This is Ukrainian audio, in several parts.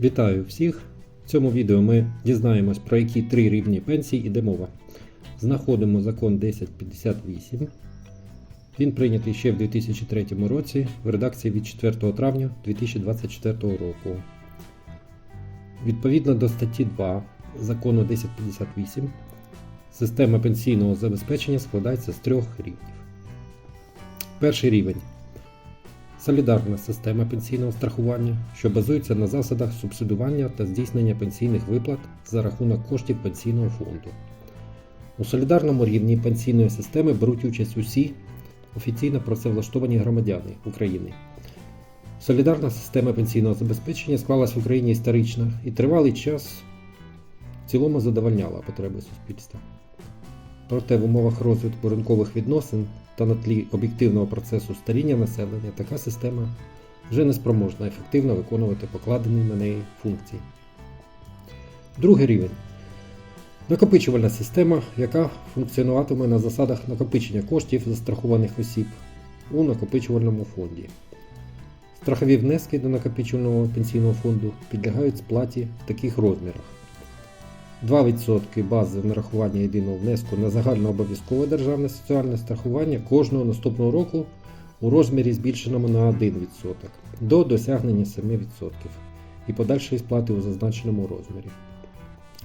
Вітаю всіх! В цьому відео ми дізнаємось про які три рівні пенсій іде мова. Знаходимо закон 1058. Він прийнятий ще в 2003 році в редакції від 4 травня 2024 року. Відповідно до статті 2 закону 1058, система пенсійного забезпечення складається з трьох рівнів. Перший рівень солідарна система пенсійного страхування, що базується на засадах субсидування та здійснення пенсійних виплат за рахунок коштів пенсійного фонду. У солідарному рівні пенсійної системи беруть участь усі офіційно працевлаштовані громадяни України. Солідарна система пенсійного забезпечення склалась в Україні історично і тривалий час в цілому задовольняла потреби суспільства. Проте в умовах розвитку ринкових відносин та на тлі об'єктивного процесу старіння населення така система вже не спроможна ефективно виконувати покладені на неї функції. Другий рівень накопичувальна система, яка функціонуватиме на засадах накопичення коштів застрахованих осіб у накопичувальному фонді. Страхові внески до накопичувального пенсійного фонду підлягають сплаті в таких розмірах. 2% бази нарахування єдиного внеску на загальнообов'язкове державне соціальне страхування кожного наступного року у розмірі збільшеному на 1% до досягнення 7% і подальшої сплати у зазначеному розмірі.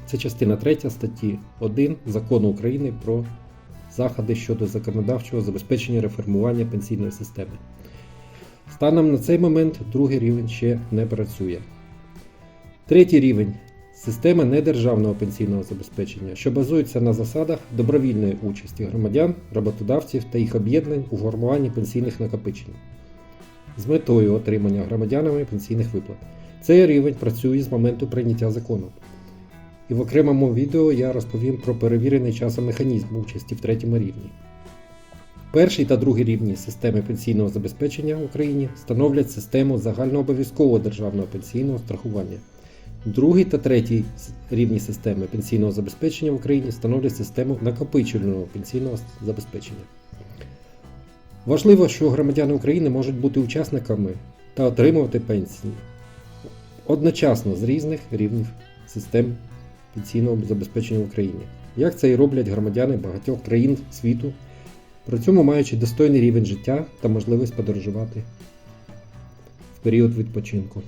Це частина 3 статті 1 Закону України про заходи щодо законодавчого забезпечення реформування пенсійної системи. Станом на цей момент другий рівень ще не працює. Третій рівень система недержавного пенсійного забезпечення, що базується на засадах добровільної участі громадян, роботодавців та їх об'єднань у формуванні пенсійних накопичень з метою отримання громадянами пенсійних виплат. Цей рівень працює з моменту прийняття закону. І в окремому відео я розповім про перевірений часом механізм участі в третьому рівні. Перший та другий рівні системи пенсійного забезпечення в Україні становлять систему загальнообов'язкового державного пенсійного страхування. Другий та третій рівні системи пенсійного забезпечення в Україні становлять систему накопичувального пенсійного забезпечення. Важливо, що громадяни України можуть бути учасниками та отримувати пенсії одночасно з різних рівнів систем пенсійного забезпечення в Україні, як це і роблять громадяни багатьох країн світу, при цьому маючи достойний рівень життя та можливість подорожувати в період відпочинку.